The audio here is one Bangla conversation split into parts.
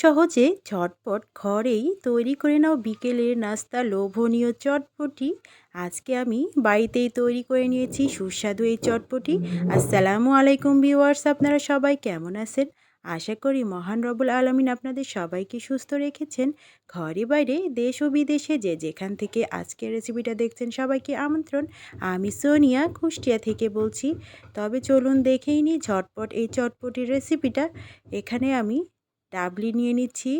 সহজে ঝটপট ঘরেই তৈরি করে নাও বিকেলের নাস্তা লোভনীয় চটপটি। আজকে আমি বাড়িতেই তৈরি করে নিয়েছি সুস্বাদু এই চটপটি। আসসালামু আলাইকুম ভিউয়ার্স, আপনারা সবাই কেমন আছেন? আশা করি মহান রবুল আলমিন আপনাদের সবাইকে সুস্থ রেখেছেন। ঘরে বাইরে দেশ ও বিদেশে যে যেখান থেকে আজকের রেসিপিটা দেখছেন সবাইকে আমন্ত্রণ। আমি সোনিয়া কুষ্টিয়া থেকে বলছি। তবে চলুন দেখেই নিই ঝটপট এই চটপটির রেসিপিটা এখানে আমি ডাবলি নিয়ে নিচ্ছি।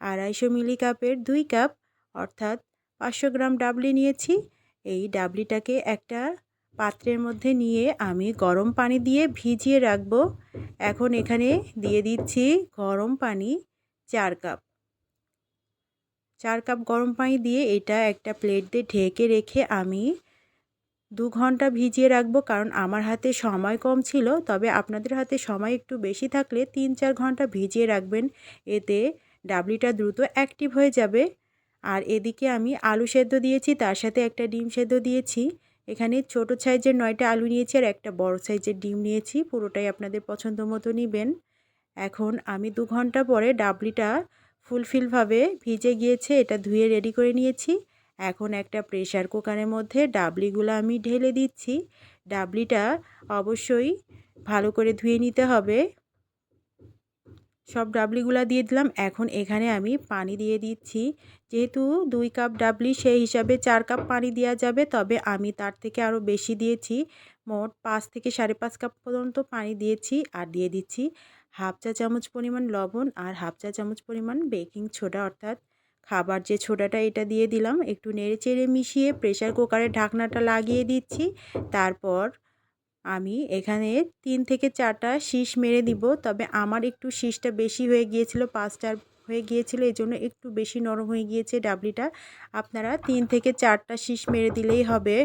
আড়াইশো মিলি কাপের দুই কাপ, অর্থাৎ পাঁচশো গ্রাম ডাবলি নিয়েছি। এই ডাবলিটাকে একটা পাত্রের মধ্যে নিয়ে আমি গরম পানি দিয়ে ভিজিয়ে রাখব। এখন এখানে দিয়ে দিচ্ছি গরম পানি চার কাপ। চার কাপ গরম পানি দিয়ে এটা একটা প্লেট দিয়ে ঢেকে রেখে আমি দু ঘণ্টা ভিজিয়ে রাখব কারণ আমার হাতে সময় কম ছিল। তবে আপনাদের হাতে সময় একটু বেশি থাকলে তিন চার ঘণ্টা ভিজিয়ে রাখবেন। এতে ডাবলিটা দ্রুত অ্যাক্টিভ হয়ে যাবে। আর এদিকে আমি আলু সেদ্ধ দিয়েছি, তার সাথে একটা ডিম সেদ্ধ দিয়েছি। এখানে ছোট সাইজের নয়টা আলু নিয়েছি আর একটা বড় সাইজের ডিম নিয়েছি। পুরোটাই আপনাদের পছন্দ মতো নেবেন। এখন আমি দু ঘণ্টা পরে ডাবলিটা ফুলফিলভাবে ভিজে গিয়েছে, এটা ধুয়ে রেডি করে নিয়েছি। এখন একটা প্রেশার কুকারের মধ্যে ডাবলিগুলো আমি ঢেলে দিচ্ছি। ডাবলিটা অবশ্যই ভালো করে ধুয়ে নিতে হবে। সব ডাবলিগুলো দিয়ে দিলাম। এখন এখানে আমি পানি দিয়ে দিচ্ছি। যেহেতু দুই কাপ ডাবলি, সেই হিসাবে চার কাপ পানি দেওয়া যাবে। তবে আমি তার থেকে আরও বেশি দিয়েছি। মোট পাঁচ থেকে সাড়ে পাঁচ কাপ পর্যন্ত পানি দিয়েছি আর দিয়ে দিচ্ছি হাফ চা চামচ পরিমাণ লবণ আর হাফ চা চামচ পরিমাণ বেকিং সোডা, অর্থাৎ খাবার যে ছোটাটা এটা দিয়ে দিলাম, একটু নেড়ে চেড়ে মিশিয়ে প্রেশার কুকারের ঢাকনাটা লাগিয়ে দিচ্ছি। তারপর আমি এখানে তিন থেকে চারটা শীষ মেরে দিব, তবে আমার একটু শীষটা বেশি হয়ে গিয়েছিল, পাঁচটার হয়ে গিয়েছিল এই জন্য একটু বেশি নরম হয়ে গিয়েছে ডাবলিটা। আপনারা তিন থেকে চারটা শীষ মেরে দিলেই হবে।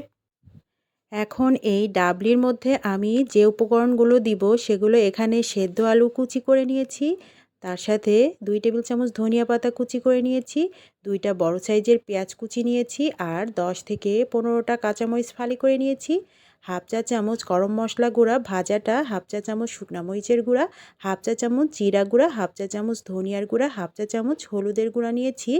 এখন এই ডাবলির মধ্যে আমি যে উপকরণগুলো দিব, সেগুলো এখানে সেদ্ধ আলু কুচি করে নিয়েছি। তার সাথে দুই টেবিল চামচ ধনিয়া পাতা কুচি করে নিয়েছি, দুইটা বড় সাইজের পেঁয়াজ কুচি নিয়েছি আর দশ থেকে পনেরোটা কাঁচামরিচ ফালি করে নিয়েছি। হাফ চা চামচ গরম মশলা গুঁড়া, ভাজাটা হাফ চা চামচ শুকনা মরিচের গুঁড়া, হাফ চা চামচ জিরা গুঁড়া, হাফ চা চামচ ধনিয়ার গুঁড়া, হাফ চা চামচ হলুদের গুঁড়া নিয়েছি।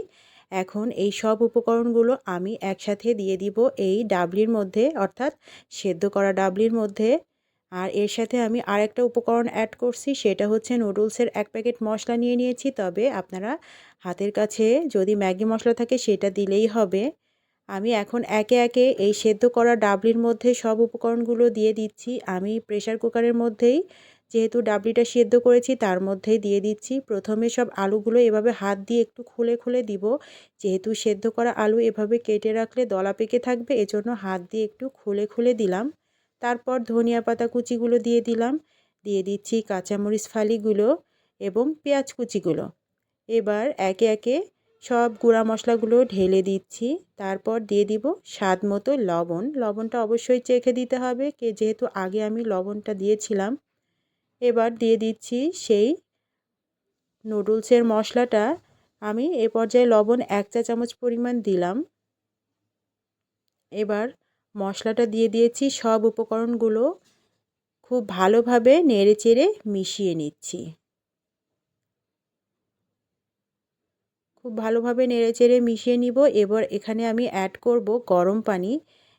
এখন এই সব উপকরণগুলো আমি একসাথে দিয়ে দিব এই ডাবলির মধ্যে, অর্থাৎ সেদ্ধ করা ডাবলির মধ্যে। আর এর সাথে আমি আরেকটা উপকরণ অ্যাড করছি, সেটা হচ্ছে নুডলসের এক প্যাকেট মশলা নিয়ে নিয়েছি। তবে আপনারা হাতের কাছে যদি ম্যাগি মশলা থাকে, সেটা দিলেই হবে। আমি এখন একে একে এই সেদ্ধ করা ডাবলির মধ্যে সব উপকরণগুলো দিয়ে দিচ্ছি। আমি প্রেশার কুকারের মধ্যেই যেহেতু ডাবলিটা সেদ্ধ করেছি, তার মধ্যেই দিয়ে দিচ্ছি। প্রথমে সব আলুগুলো এভাবে হাত দিয়ে একটু খুলে খুলে দিব। যেহেতু সেদ্ধ করা আলু এভাবে কেটে রাখলে দলা পেকে থাকবে, এজন্য হাত দিয়ে একটু খুলে খুলে দিলাম। তারপর ধনিয়া পাতা কুচিগুলো দিয়ে দিলাম। দিয়ে দিচ্ছি কাঁচামরিচ ফালিগুলো এবং পেঁয়াজ কুচিগুলো। এবার একে একে সব গুঁড়া মশলাগুলো ঢেলে দিচ্ছি। তারপর দিয়ে দিব স্বাদ মতো লবণ। লবণটা অবশ্যই চেখে দিতে হবে কে যেহেতু আগে আমি লবণটা দিয়েছিলাম। এবার দিয়ে দিচ্ছি সেই নুডলসের মশলাটা। আমি এ পর্যায়ে লবণ এক চা চামচ পরিমাণ দিলাম। এবার মশলাটা দিয়ে দিয়েছি, সব উপকরণগুলো খুব ভালোভাবে নেড়ে চেড়ে মিশিয়ে নিচ্ছি। খুব ভালোভাবে নেড়ে চেড়ে মিশিয়ে নিব। এবার এখানে আমি অ্যাড করব গরম পানি।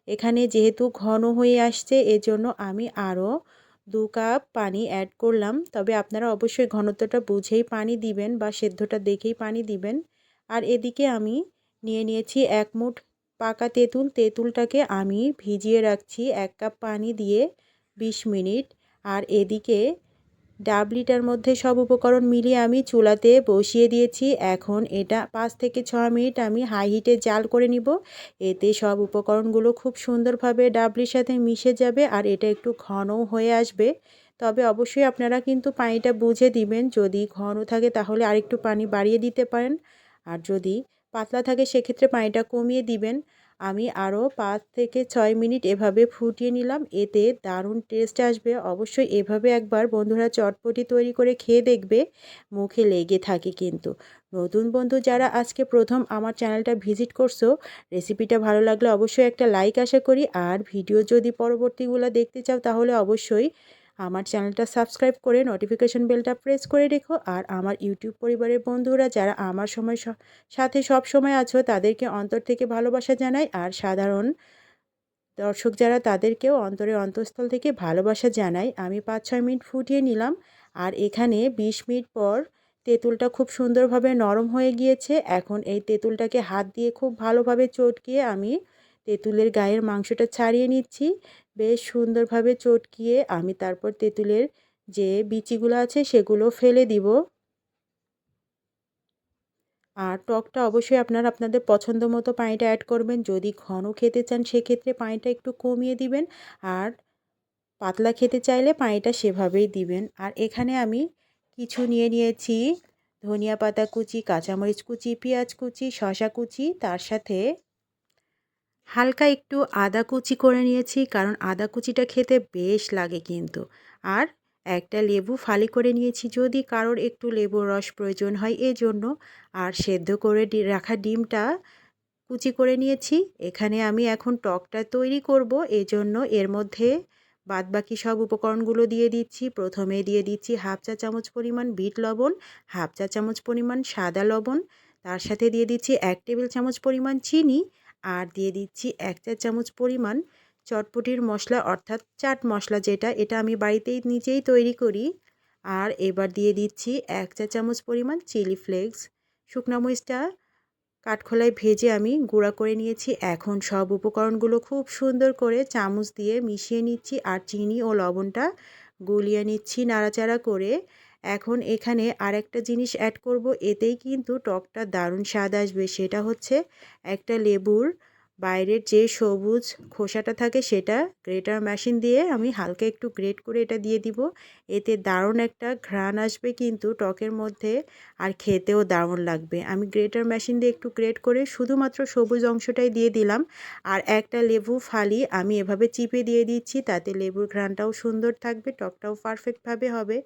এখানে যেহেতু ঘন হয়ে আসছে, এজন্য আমি আরও দু কাপ পানি অ্যাড করলাম। তবে আপনারা অবশ্যই ঘনত্বটা বুঝেই পানি দিবেন বা সেদ্ধটা দেখেই পানি দিবেন। আর এদিকে আমি নিয়ে নিয়েছি এক মুঠ পাকা তেঁতুল, তেঁতুলটাকে আমি ভিজিয়ে রাখছি এক কাপ পানি দিয়ে ২০ মিনিট। আর এদিকে ডাবলিটার মধ্যে সব উপকরণ মিলিয়ে আমি চুলাতে বসিয়ে দিয়েছি। এখন এটা পাঁচ থেকে ছ মিনিট আমি হাই হিটে জাল করে নিব। এতে সব উপকরণগুলো খুব সুন্দরভাবে ডাবলির সাথে মিশে যাবে আর এটা একটু ঘনও হয়ে আসবে। তবে অবশ্যই আপনারা কিন্তু পানিটা বুঝে দিবেন। যদি ঘন থাকে তাহলে আরেকটু পানি বাড়িয়ে দিতে পারেন। আর যদি পাতলা থাকে সেক্ষেত্রে পানিটা কমিয়ে দিবেন। আমি আরও পাঁচ থেকে ছয় মিনিট এভাবে ফুটিয়ে নিলাম, এতে দারুণ টেস্ট আসবে। অবশ্যই এভাবে একবার বন্ধুরা চটপটি তৈরি করে খেয়ে দেখবে, মুখে লেগে থাকে কিন্তু। নতুন বন্ধু যারা আজকে প্রথম আমার চ্যানেলটা ভিজিট করছ, রেসিপিটা ভালো লাগলে অবশ্যই একটা লাইক আশা করি। আর ভিডিও যদি পরবর্তীগুলো দেখতে চাও তাহলে অবশ্যই আমার চ্যানেলটা সাবস্ক্রাইব করে নোটিফিকেশন বেলটা প্রেস করে রেখো। আর আমার ইউটিউব পরিবারের বন্ধুরা যারা আমার সময় সাথে সব সময় আছো, তাদেরকে অন্তর থেকে ভালোবাসা জানাই। আর সাধারণ দর্শক যারা, তাদেরকেও অন্তরের অন্তঃস্থল থেকে ভালোবাসা জানাই। আমি পাঁচ ছয় মিনিট ফুটিয়ে নিলাম। আর এখানে বিশ মিনিট পর তেঁতুলটা খুব সুন্দরভাবে নরম হয়ে গিয়েছে। এখন এই তেঁতুলটাকে হাত দিয়ে খুব ভালোভাবে চটকিয়ে আমি তেঁতুলের গায়ের মাংসটা ছাড়িয়ে নিচ্ছি। বেশ সুন্দরভাবে চটকিয়ে আমি তারপর তেঁতুলের যে বিচিগুলো আছে সেগুলো ফেলে দিব। আর টকটা অবশ্যই আপনারা আপনাদের পছন্দ মতো পানিটা অ্যাড করবেন। যদি ঘন খেতে চান সেক্ষেত্রে পানিটা একটু কমিয়ে দিবেন। আর পাতলা খেতে চাইলে পানিটা সেভাবেই দিবেন। আর এখানে আমি কিছু নিয়ে নিয়েছি ধনিয়া পাতা কুচি, কাঁচামরিচ কুচি, পেঁয়াজ কুচি শশা কুচি, তার সাথে হালকা একটু আদা কুচি করে নিয়েছি, কারণ আদা কুচিটা খেতে বেশ লাগে কিন্তু। আর একটা লেবু ফালি করে নিয়েছি, যদি কারোর একটু লেবুর রস প্রয়োজন হয় এজন্য। আর সেদ্ধ করে রাখা ডিমটা কুচি করে নিয়েছি। এখানে আমি এখন টকটা তৈরি করব, এজন্য এর মধ্যে বাদ বাকি সব উপকরণগুলো দিয়ে দিচ্ছি। প্রথমে দিয়ে দিচ্ছি হাফ চা চামচ পরিমাণ বিট লবণ, হাফ চা চামচ পরিমাণ সাদা লবণ, তার সাথে দিয়ে দিচ্ছি এক টেবিল চামচ পরিমাণ চিনি আর দিয়ে দিচ্ছি এক চা চামচ পরিমাণ চটপটির মশলা, অর্থাৎ চাট মশলা যেটা, এটা আমি বাড়িতেই নিজেই তৈরি করি। আর এবার দিয়ে দিচ্ছি এক চা চামচ পরিমাণ চিলি ফ্লেক্স। শুকনা মরিচটা কাঠখোলায় ভেজে আমি গুঁড়া করে নিয়েছি। এখন সব উপকরণগুলো খুব সুন্দর করে চামচ দিয়ে মিশিয়ে নিচ্ছি আর চিনি ও লবণটা গুলিয়ে নিচ্ছি নাড়াচাড়া করে। এখন এখানে আরেকটা জিনিস অ্যাড করব, এতেই কিন্তু টকটা দারুণ স্বাদ আসবে। সেটা হচ্ছে একটা লেবুর বাইরের যে সবুজ খোসাটা থাকে সেটা গ্রেটার মেশিন দিয়ে আমি হালকা একটু গ্রেট করে এটা দিয়ে দিব। এতে দারুণ একটা ঘ্রাণ আসবে কিন্তু টকের মধ্যে আর খেতেও দারুণ লাগবে। আমি গ্রেটার মেশিন দিয়ে একটু গ্রেট করে শুধুমাত্র সবুজ অংশটাই দিয়ে দিলাম। আর একটা লেবু ফালি আমি এভাবে চিপে দিয়ে দিচ্ছি, তাতে লেবুর ঘ্রাণটাও সুন্দর থাকবে, টকটাও পারফেক্টভাবে হবে।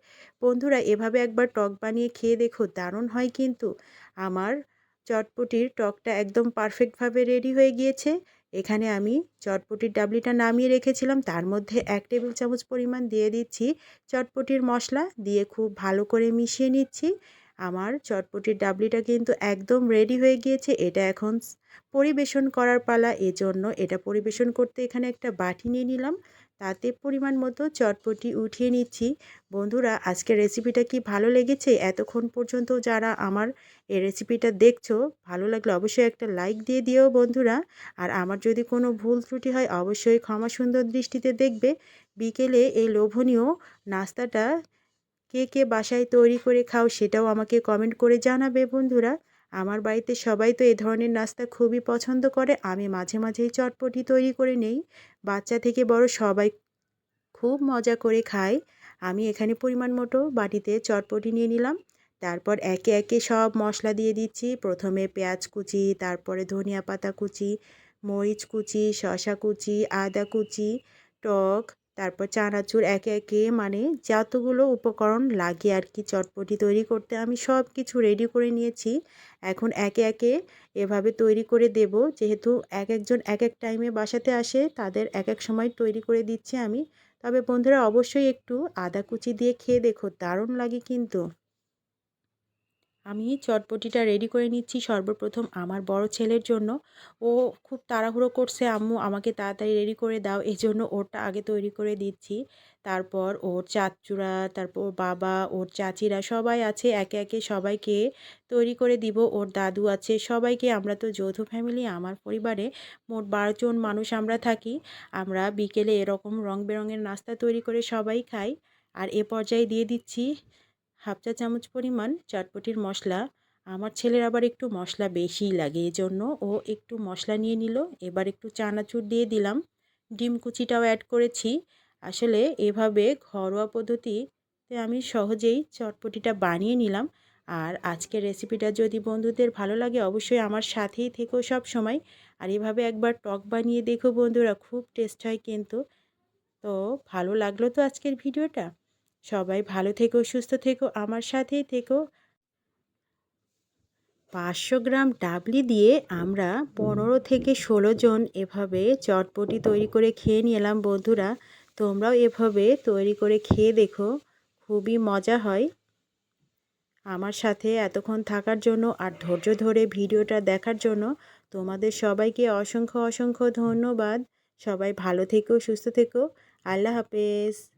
বন্ধুরা, এভাবে একবার টক বানিয়ে খেয়ে দেখো, দারুণ হয় কিন্তু। আমার চটপটির টকটা একদম পারফেক্টভাবে রেডি হয়ে গিয়েছে। এখানে আমি চটপটির ডাবলিটা নামিয়ে রেখেছিলাম। তার মধ্যে এক টেবিল চামচ পরিমাণ দিয়ে দিচ্ছি চটপটির মশলা। দিয়ে খুব ভালো করে মিশিয়ে নিচ্ছি। আমার চটপটির ডাবলিটা কিন্তু একদম রেডি হয়ে গিয়েছে। এটা এখন পরিবেশন করার পালা। এজন্য এটা পরিবেশন করতে এখানে একটা বাটি নিয়ে নিলাম। তাতে পরিমাণ মতো চটপটি উঠিয়ে নিচ্ছি। বন্ধুরা, আজকের রেসিপিটা কি ভালো লেগেছে? এতক্ষণ পর্যন্ত যারা আমার এই রেসিপিটা দেখছ, ভালো লাগলে অবশ্যই একটা লাইক দিয়ে দিও বন্ধুরা। আর আমার যদি কোনো ভুল ত্রুটি হয়, অবশ্যই ক্ষমা সুন্দর দৃষ্টিতে দেখবে। বিকেলে এই লোভনীয় নাস্তাটা কে কে বাসায় তৈরি করে খাও সেটাও আমাকে কমেন্ট করে জানাবে বন্ধুরা। আমার বাড়িতে সবাই তো এ ধরনের নাস্তা খুবই পছন্দ করে, আমি মাঝে মাঝেই চটপটি তৈরি করে নেই। বাচ্চা থেকে বড় সবাই খুব মজা করে খায়। আমি এখানে পরিমাণ মতো বাটিতে চটপটি নিয়ে নিলাম। তারপর একে একে সব মশলা দিয়ে দিচ্ছি। প্রথমে পেঁয়াজ কুচি, তারপরে ধনিয়া পাতা কুচি, মরিচ কুচি শশা কুচি, আদা কুচি, টক তারপর চানাচুর একে একে মানে যতগুলো উপকরণ লাগে আর কি চটপটি তৈরি করতে আমি সব কিছু রেডি করে নিয়েছি। এখন একে একে এভাবে তৈরি করে দেব। যেহেতু এক একজন এক এক টাইমে বাসাতে আসে, তাদের এক এক সময় তৈরি করে দিচ্ছি আমি। তবে বন্ধুরা অবশ্যই একটু আদা কুচি দিয়ে খেয়ে দেখো, দারুণ লাগে কিন্তু। আমি চটপটিটা রেডি করে নিচ্ছি সর্বপ্রথম আমার বড় ছেলের জন্য। ও খুব তাড়াহুড়ো করছে, আম্মু আমাকে তাড়াতাড়ি রেডি করে দাও, এই জন্য ওরটা আগে তৈরি করে দিচ্ছি। তারপর ওর চাচুরা, তারপর বাবা, ওর চাচিরা সবাই আছে, একে একে সবাইকে তৈরি করে দিব, ওর দাদু আছে, সবাইকে আমরা তো যৌথ ফ্যামিলি আমার পরিবারে মোট বারো জন মানুষ আমরা থাকি। আমরা বিকেলে এরকম রং বেরঙের নাস্তা তৈরি করে সবাই খাই। আর এ পর্যায়ে দিয়ে দিচ্ছি হাফ চা চামচ পরিমাণ চটপটির মশলা। আমার ছেলের আবার একটু মশলা বেশিই লাগে এই জন্য ও একটু মশলা নিয়ে নিল। এবার একটু চানাচুর দিয়ে দিলাম। ডিম কুচিটাও অ্যাড করেছি। আসলে এভাবে ঘরোয়া পদ্ধতিতে আমি সহজেই চটপটিটা বানিয়ে নিলাম। আর আজকের রেসিপিটা যদি বন্ধুদের ভালো লাগে, অবশ্যই আমার সাথেই থেকো সব সময় আর এভাবে একবার টক বানিয়ে দেখো বন্ধুরা, খুব টেস্ট হয় কিন্তু। তো ভালো লাগল তো আজকের ভিডিওটা। সবাই ভালো থেকো, সুস্থ থেকো, আমার সাথেই থেকো। পাঁচশো গ্রাম ডাবলি দিয়ে আমরা পনেরো থেকে ষোলো জন এভাবে চটপটি তৈরি করে খেয়ে নিলাম বন্ধুরা। তোমরাও এভাবে তৈরি করে খেয়ে দেখো, খুবই মজা হয়। আমার সাথে এতক্ষণ থাকার জন্য আর ধৈর্য ধরে ভিডিওটা দেখার জন্য তোমাদের সবাইকে অসংখ্য অসংখ্য ধন্যবাদ। সবাই ভালো থেকো, সুস্থ থেকো। আল্লাহ হাফেজ।